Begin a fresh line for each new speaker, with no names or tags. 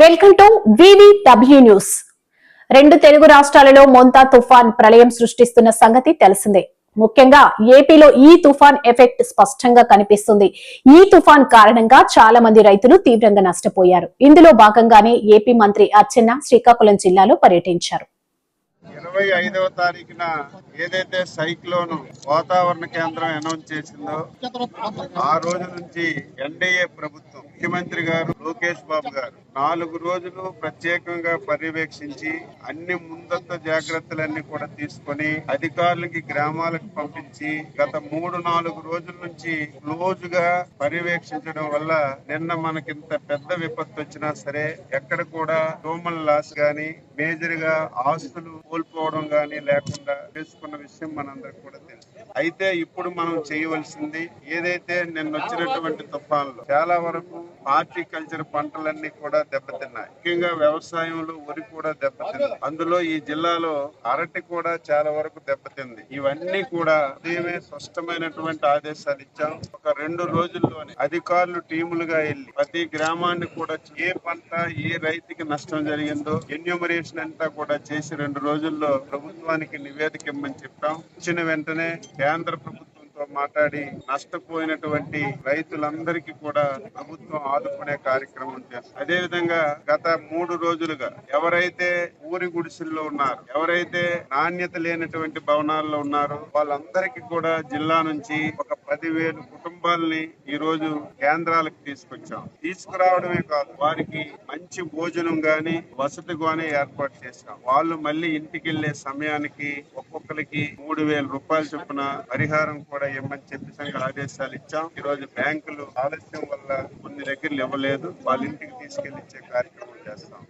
Welcome to VVW news రెండు తెలుగు రాష్ట్రాలలో మొంతా తుఫాన్ ప్రళయం సృష్టిస్తున్న సంగతి తెలిసిందే. ముఖ్యంగా ఏపీలో ఈ తుఫాన్ ఎఫెక్ట్ స్పష్టంగా కనిపిస్తుంది. ఈ తుఫాన్ కారణంగా చాలా మంది రైతులు తీవ్రంగా నష్టపోయారు. ఇందులో భాగంగానే ఏపీ మంత్రి అచ్చెన్న శ్రీకాకుళం జిల్లాలో పర్యటించారు.
ఇరవై ఐదవ తారీఖున ఏదైతే సైక్లోన్ వాతావరణ కేంద్రం అనౌన్స్ చేసిందో ఆ రోజు నుంచి ఎన్డీఏ ప్రభుత్వం ముఖ్యమంత్రి గారు లోకేష్ బాబు గారు నాలుగు రోజులు ప్రత్యేకంగా పర్యవేక్షించి అన్ని ముందస్తు జాగ్రత్తలన్నీ కూడా తీసుకొని అధికారులకి గ్రామాలకు పంపించి గత మూడు నాలుగు రోజుల నుంచి క్లోజ్గా పర్యవేక్షించడం వల్ల నిన్న మనకింత పెద్ద విపత్తు వచ్చినా సరే ఎక్కడ కూడా హ్యూమన్ లాస్ గాని మేజర్గా ఆస్తులు కోల్పోవడం కానీ లేకుండా చేసుకున్న విషయం మనందరికి కూడా తెలుసు. అయితే ఇప్పుడు మనం చేయవలసింది ఏదైతే నిన్న వచ్చినటువంటి తుఫాన్లు చాలా వరకు హార్టికల్చర్ పంటలన్నీ కూడా దెబ్బతిన్నాయి. ముఖ్యంగా వ్యవసాయంలో వరి కూడా దెబ్బతింది. అందులో ఈ జిల్లాలో అరటి కూడా చాలా వరకు దెబ్బతింది. ఇవన్నీ కూడా ఉదయమే స్పష్టమైనటువంటి ఆదేశాలు ఇచ్చాం. ఒక రెండు రోజుల్లోనే అధికారులు టీములుగా వెళ్ళి ప్రతి గ్రామాన్ని కూడా ఏ పంట ఏ రైతుకి నష్టం జరిగిందో ఎన్యూమరేషన్ అంతా కూడా చేసి రెండు రోజుల్లో ప్రభుత్వానికి నివేదిక ఇమ్మని చెప్పాం. ఇచ్చిన వెంటనే కేంద్ర ప్రభుత్వంతో మాట్లాడి నష్టపోయినటువంటి రైతులందరికీ కూడా ప్రభుత్వం ఆదుకునే కార్యక్రమం చేస్తుంది అదే విధంగా గత మూడు రోజులుగా ఎవరైతే ఊరి గుడిసెల్లో ఉన్నారు ఎవరైతే నాణ్యత లేనటువంటి భవనాల్లో ఉన్నారో వాళ్ళందరికీ కూడా జిల్లా నుంచి ఒక పదివేలు కుటుంబాలని ఈ రోజు కేంద్రాలకు తీసుకొచ్చాం. తీసుకురావడమే కాదు వారికి మంచి భోజనం గాని వసతి గాని ఏర్పాటు చేశాం. వాళ్ళు మళ్ళీ ఇంటికి వెళ్ళే సమయానికి ఒక్కొక్కరికి మూడు వేల రూపాయల చొప్పున పరిహారం కూడా ఇవ్వమని చెప్పి సంఘ ఆదేశాలు ఇచ్చాం. ఈ రోజు బ్యాంకులు ఆలస్యం వల్ల కొన్ని దగ్గరలు ఇవ్వలేదు. వాళ్ళ ఇంటికి తీసుకెళ్ళి ఇచ్చే కార్యక్రమం చేస్తాం.